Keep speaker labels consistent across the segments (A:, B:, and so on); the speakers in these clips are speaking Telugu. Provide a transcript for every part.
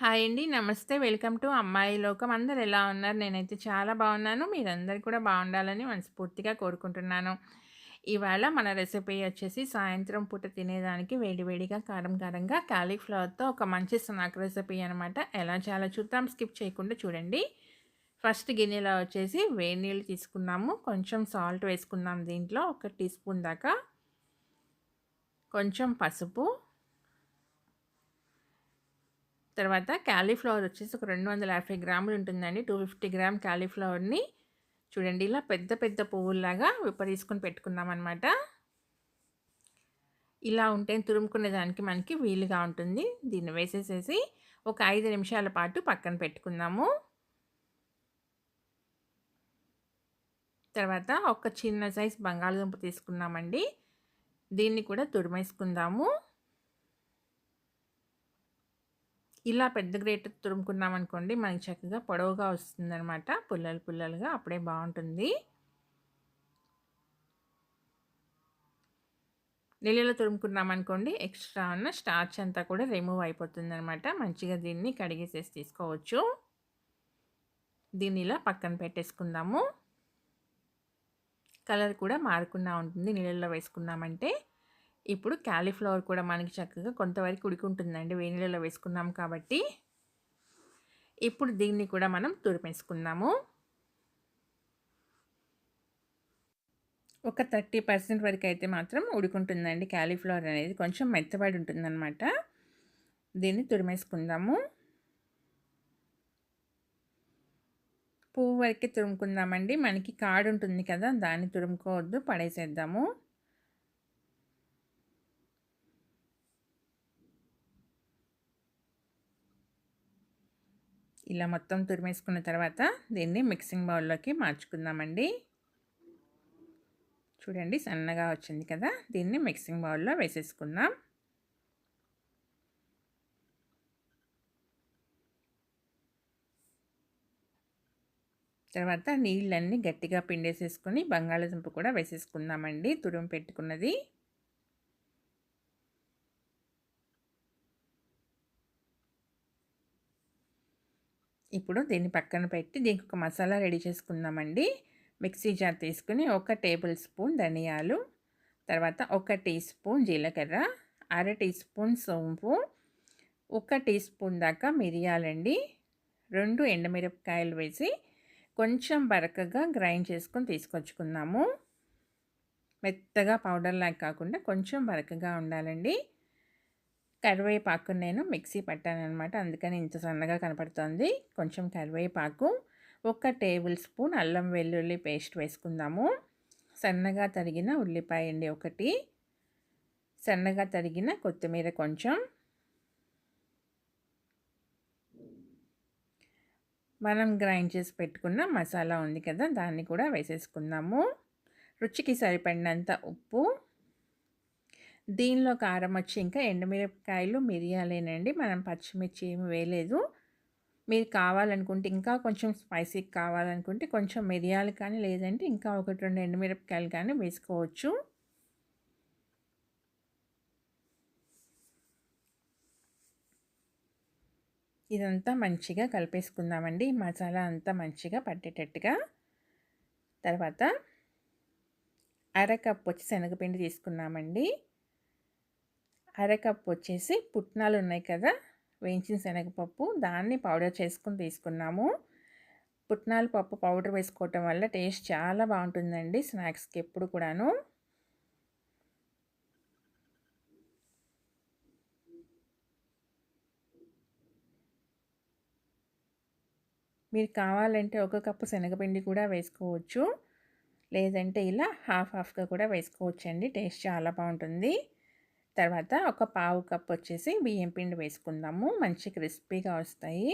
A: హాయ్ అండి. నమస్తే. వెల్కమ్ టు అమ్మాయి లోకం. అందరు ఎలా ఉన్నారు? నేనైతే చాలా బాగున్నాను. మీరందరూ కూడా బాగుండాలని మనస్ఫూర్తిగా కోరుకుంటున్నాను. ఇవాళ మన రెసిపీ వచ్చేసి సాయంత్రం పూట తినేదానికి వేడివేడిగా కారం కారంగా కాలీఫ్లవర్‌తో ఒక మంచి స్నాక్ రెసిపీ అనమాట. ఎలా చాలా చూద్దాం. స్కిప్ చేయకుండా చూడండి. ఫస్ట్ గిన్నెలో వచ్చేసి వేడి నీళ్ళు తీసుకున్నాము. కొంచెం సాల్ట్ వేసుకున్నాం దీంట్లో ఒక టీ స్పూన్ దాకా. కొంచెం పసుపు తర్వాత క్యాలీఫ్లవర్ వచ్చేసి ఒక రెండు వందల యాభై గ్రాములు ఉంటుందండి. టూ ఫిఫ్టీ గ్రామ్ క్యాలీఫ్లవర్ని చూడండి ఇలా పెద్ద పెద్ద పువ్వుల్లాగా విప్పదీసుకొని పెట్టుకున్నాం అనమాట ఇలా ఉంటే తురుముకునే దానికి మనకి వీలుగా ఉంటుంది. దీన్ని వేసేసేసి ఒక ఐదు నిమిషాల పాటు పక్కన పెట్టుకుందాము. తర్వాత ఒక చిన్న సైజ్ బంగాళదుంప తీసుకున్నామండి దీన్ని కూడా తురిమేసుకుందాము. ఇలా పెద్ద గ్రేట్ తురుముకున్నాం అనుకోండి మనకి చక్కగా పొడవుగా వస్తుందనమాట పుల్లలు పుల్లలుగా అప్పుడే బాగుంటుంది. నీళ్ళలో తురుముకున్నాం అనుకోండి ఎక్స్ట్రా ఉన్న స్టార్చ్ అంతా కూడా రిమూవ్ అయిపోతుంది అనమాట మంచిగా దీన్ని కడిగేసేసి తీసుకోవచ్చు. దీన్ని ఇలా పక్కన పెట్టేసుకుందాము. కలర్ కూడా మారకుండా ఉంటుంది నీళ్ళల్లో వేసుకున్నామంటే. ఇప్పుడు క్యాలీఫ్లవర్ కూడా మనకి చక్కగా కొంతవరకు ఉడికుంటుందండి. వేణిలలో వేసుకున్నాం కాబట్టి ఇప్పుడు దీన్ని కూడా మనం తురిమేసుకుందాము. ఒక థర్టీ పర్సెంట్ వరకు అయితే మాత్రం ఉడుకుంటుందండి క్యాలీఫ్లవర్ అనేది. కొంచెం మెత్తబడి ఉంటుందన్నమాట. దీన్ని తురిమేసుకుందాము. పువ్వు వరకే తురుముకుందామండి. మనకి కాడు ఉంటుంది కదా దాన్ని తురుముకోవద్దు పడేసేద్దాము. ఇలా మొత్తం తురిమేసుకున్న తర్వాత దీన్ని మిక్సింగ్ బౌల్లోకి మార్చుకుందామండి. చూడండి సన్నగా వచ్చింది కదా. దీన్ని మిక్సింగ్ బౌల్లో వేసేసుకుందాం. తర్వాత నీళ్ళన్నీ గట్టిగా పిండేసేసుకొని బంగాళదుంప కూడా వేసేసుకుందామండి. తురుము పెట్టుకున్నది. ఇప్పుడు దీన్ని పక్కన పెట్టి దీనికి ఒక మసాలా రెడీ చేసుకుందామండి. మిక్సీ జార్ తీసుకుని ఒక టేబుల్ స్పూన్ ధనియాలు తర్వాత ఒక టీ స్పూన్ జీలకర్ర అర టీ స్పూన్ సోంపు ఒక టీ స్పూన్ దాకా మిరియాలండి. రెండు ఎండమిరపకాయలు వేసి కొంచెం బరకగా గ్రైండ్ చేసుకొని తీసుకొచ్చుకుందాము. మెత్తగా పౌడర్ లాగా కాకుండా కొంచెం బరకగా ఉండాలండి. కరివేపాకు నేను మిక్సీ పట్టాను అనమాట అందుకని ఇంత సన్నగా కనపడుతుంది. కొంచెం కరివేపాకు ఒక టేబుల్ స్పూన్ అల్లం వెల్లుల్లి పేస్ట్ వేసుకుందాము. సన్నగా తరిగిన ఉల్లిపాయ అండి ఒకటి. సన్నగా తరిగిన కొత్తిమీర కొంచెం. మనం గ్రైండ్ చేసి పెట్టుకున్న మసాలా ఉంది కదా దాన్ని కూడా వేసేసుకుందాము. రుచికి సరిపడినంత ఉప్పు దీనిలో కారం వచ్చి ఇంకా ఎండుమిరపకాయలు మిరియాలేనండి. మనం పచ్చిమిర్చి ఏమి వేయలేదు. మీరు కావాలనుకుంటే ఇంకా కొంచెం స్పైసీ కావాలనుకుంటే కొంచెం మిరియాలు కానీ లేదంటే ఇంకా ఒకటి రెండు ఎండుమిరపకాయలు కానీ వేసుకోవచ్చు. ఇదంతా మంచిగా కలిపేసుకుందామండి. మసాలా అంతా మంచిగా పట్టేటట్టుగా. తర్వాత అరకప్పు వచ్చి శనగపిండి తీసుకున్నామండి. అరకప్పు వచ్చేసి పుట్నాలు ఉన్నాయి కదా వేయించిన శనగపప్పు దాన్ని పౌడర్ చేసుకుని తీసుకున్నాము. పుట్నాల పప్పు పౌడర్ వేసుకోవటం వల్ల టేస్ట్ చాలా బాగుంటుందండి స్నాక్స్కి ఎప్పుడు కూడాను. మీరు కావాలంటే ఒక కప్పు శనగపిండి కూడా వేసుకోవచ్చు. లేదంటే ఇలా హాఫ్ హాఫ్గా కూడా వేసుకోవచ్చు అండి టేస్ట్ చాలా బాగుంటుంది. తర్వాత ఒక పావు కప్ వచ్చేసి బియ్యం పిండి వేసుకుందాము. మంచి క్రిస్పీగా వస్తాయి.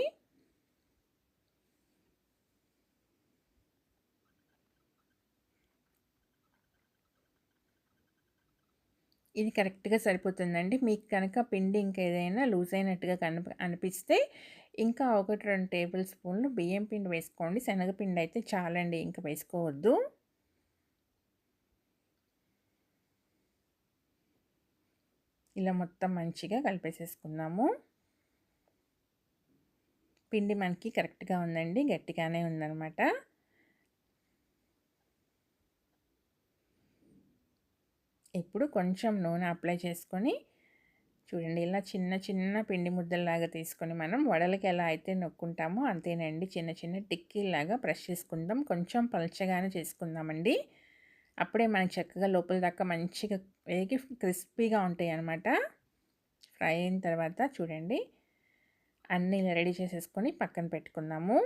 A: ఇది కరెక్ట్గా సరిపోతుందండి. మీకు కనుక పిండి ఇంకా ఏదైనా లూజ్ అయినట్టుగా కనిపి అనిపిస్తే ఇంకా ఒకటి రెండు టేబుల్ స్పూన్లు బియ్యం పిండి వేసుకోండి. శనగపిండి అయితే చాలండి ఇంకా వేసుకోవద్దు. ఇలా మొత్తం మంచిగా కలిపేసేసుకున్నాము. పిండి మనకి కరెక్ట్గా ఉందండి గట్టిగానే ఉందన్నమాట. ఇప్పుడు కొంచెం నూనె అప్లై చేసుకొని చూడండి ఇలా చిన్న చిన్న పిండి ముద్దల్లాగా తీసుకొని మనం వడలకి ఎలా అయితే నొక్కుంటామో అంతేనండి. చిన్న చిన్న టిక్కీలాగా ప్రెస్ చేసుకుందాం. కొంచెం పలచగానే చేసుకుందామండి. అప్పుడే మనకి చక్కగా లోపల దాకా మంచిగా వేగి క్రిస్పీగా ఉంటాయి అన్నమాట. ఫ్రై అయిన తర్వాత చూడండి. అన్నీ రెడీ చేసేసుకొని పక్కన పెట్టుకున్నాము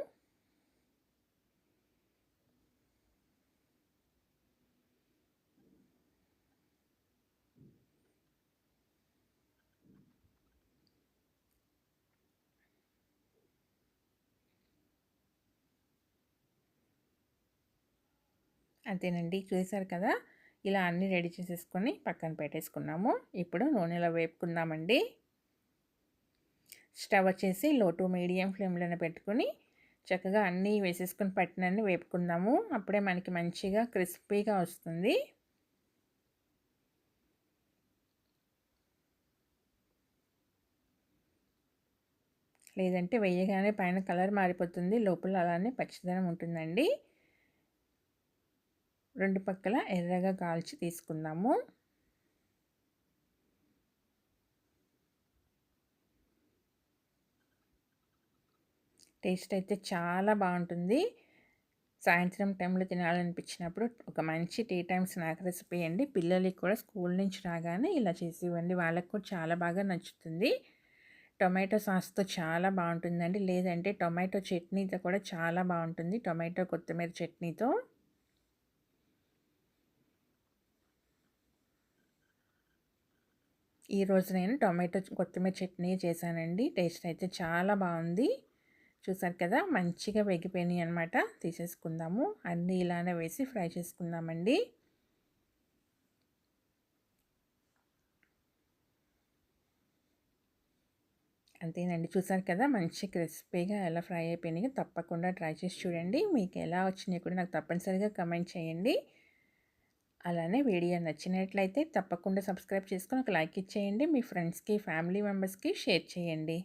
A: అంతేనండి. చూసారు కదా! ఇలా అన్నీ రెడీ చేసేసుకొని పక్కన పెట్టేసుకున్నాము. ఇప్పుడు నూనెలో వేపుకుందామండి. స్టవ్ వచ్చేసి లో టు మీడియం ఫ్లేమ్లోనే పెట్టుకుని చక్కగా అన్నీ వేసేసుకుని పట్టినన్ని వేపుకుందాము. అప్పుడే మనకి మంచిగా క్రిస్పీగా వస్తుంది. లేదంటే వేయగానే పైన కలర్ మారిపోతుంది. లోపల అలానే పచ్చదనం ఉంటుందండి. రెండు పక్కల ఎర్రగా కాల్చి తీసుకుందాము. టేస్ట్ అయితే చాలా బాగుంటుంది. సాయంత్రం టైంలో తినాలనిపించినప్పుడు ఒక మంచి టీ టైం స్నాక్ రెసిపీ అండి. పిల్లలకి కూడా స్కూల్ నుంచి రాగానే ఇలా చేసి ఇవ్వండి. వాళ్ళకి కూడా చాలా బాగా నచ్చుతుంది. టొమాటో సాస్తో చాలా బాగుంటుందండి. లేదంటే టొమాటో చట్నీతో కూడా చాలా బాగుంటుంది. టొమాటో కొత్తిమీర చట్నీతో. ఈరోజు నేను టొమాటో కొత్తిమీర చట్నీ చేశానండి. టేస్ట్ అయితే చాలా బాగుంది. చూసారు కదా మంచిగా వెగిపోయినాయి అనమాట తీసేసుకుందాము. అన్నీ ఇలానే వేసి ఫ్రై చేసుకుందామండి. అంతేనండి. చూసారు కదా మంచి క్రిస్పీగా ఎలా ఫ్రై అయిపోయినాయి తప్పకుండా ట్రై చేసి చూడండి. మీకు ఎలా వచ్చినాయో కూడా నాకు తప్పనిసరిగా కమెంట్ చేయండి. అలానే వీడియో నచ్చినట్లయితే తప్పకుండా సబ్స్క్రైబ్ చేసుకొని ఒక లైక్ ఇచ్చేయండి. మీ ఫ్రెండ్స్కి ఫ్యామిలీ మెంబర్స్కి షేర్ చేయండి.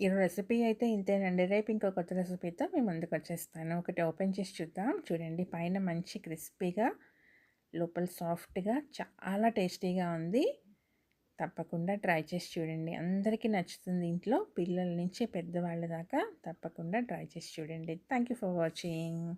A: ఈ రెసిపీ అయితే ఇంతేనండి. రేపు ఇంకో కొత్త రెసిపీతో మేము ముందుకు వచ్చేస్తాను. ఒకటి ఓపెన్ చేసి చూద్దాం. చూడండి పైన మంచి క్రిస్పీగా లోపల సాఫ్ట్గా చాలా టేస్టీగా ఉంది. తప్పకుండా ట్రై చేసి చూడండి. అందరికీ నచ్చుతుంది ఇంట్లో. పిల్లల నుంచి పెద్దవాళ్ళ దాకా తప్పకుండా ట్రై చేసి చూడండి. Thank you for watching.